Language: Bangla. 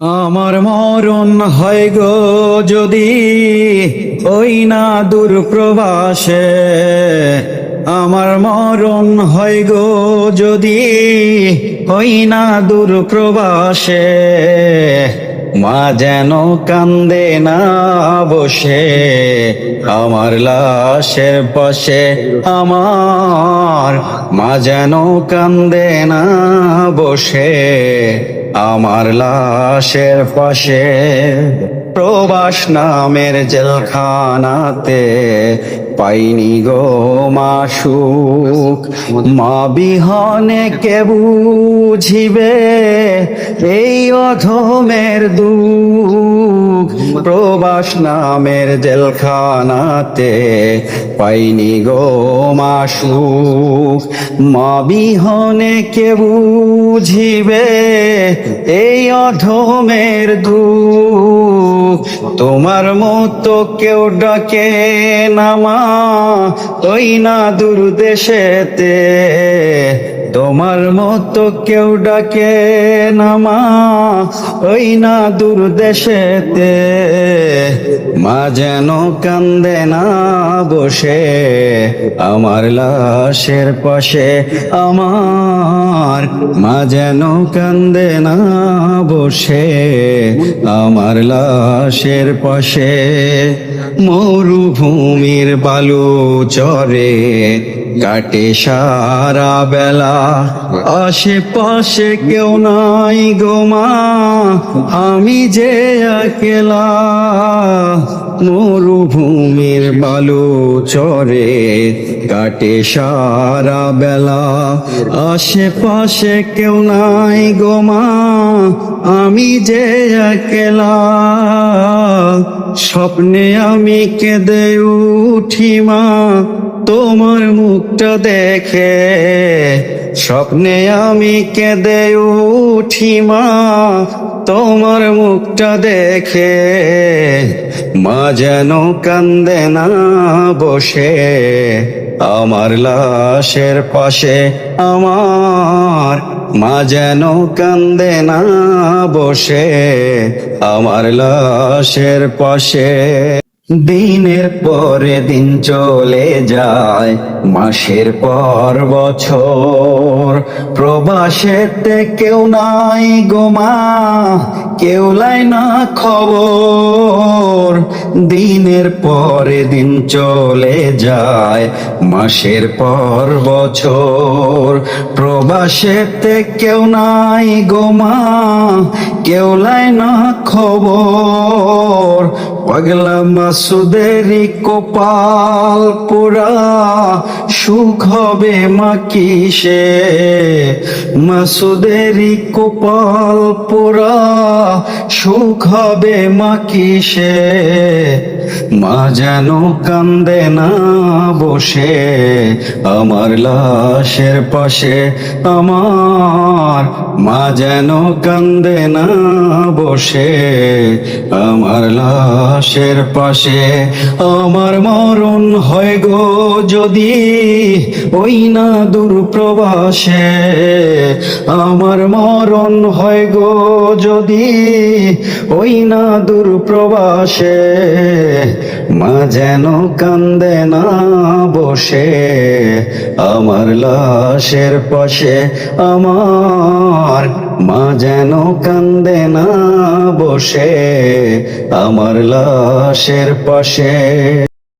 আমার মরণ হয় গো যদি ওই না দূর প্রবাসে। আমার মরণ হয় গো যদি ওই না দূর প্রবাসে। মা যেন কান্দে না বসে, আমার লাশের পাশে আমার মা যেন কান্দে না বসে। আমার লাশের পাশে প্রবাস নামের জেলখানাতে পাইনি গো মাসুক। মা বিহনে কে বুঝিবে এই অধমের দুঃখ প্রবাস নামের জেলখানাতে পাইনি গো মাসুক। মা বিহনে কে বুঝিবে এই অধমের দুঃখ? তোমার মতো কেউ ডাকে নামা ওই না দূর দেশেতে তোমার মতো কেউ ডাকে নামা ওই না দূর দেশেতে। মা যেন কান্দে না বসে, আমার লাশের পাশে আমার। মা যেন কান্দে না বসে, আমার লাশের পাশে মরুভূমির বালু চরে কাটে সারা বেলা আশেপাশে কেউ নাই গোমা আমি যে একলা মরুভূমির বালু চরে কাটে সারা বেলা। আশেপাশে কেউ নাই গোমা আমি যে একলা। স্বপ্নে আমি কেঁদে উঠি মা তোমার মুখটা দেখে স্বপ্নে আমি কেঁদে উঠি মা। তোমার মুখটা দেখে মা যেন কান্দে না বসে। আমার লাশের পাশে আমার মা যেন কান্দে না বসে। আমার লাশের পাশে দিনের পরে দিন চলে যায়, মাসের পর বছর। প্রবাসেতে কেউ নাই গোমা কেউ লাই না খবর। দিনের পরে দিন চলে যায়, মাসের পর বছর। প্রবাসেতে কেউ নাই গোমা কেউ লাই না খবর। পাগলা মাসুদেরই কপাল পোড়া সুখ হবে মা কিসে? মাসুদেরই কপাল পোড়া সুখ হবে মা কিসে? মা যেন কান্দে না বসে, আমার লাশের পাশে আমার। মা যেন কান্দে না বসে, আমার লাশের পাশে আমার মরণ হয় গো যদি। ওই না দূর প্রবাসে আমার মরণ হয় গো যদি ওই না দূর প্রবাসে মা যেন কান্দে না বসে আমার লাশের পাশে আমার মা যেন কান্দে না বসে আমার লাশের পাশে।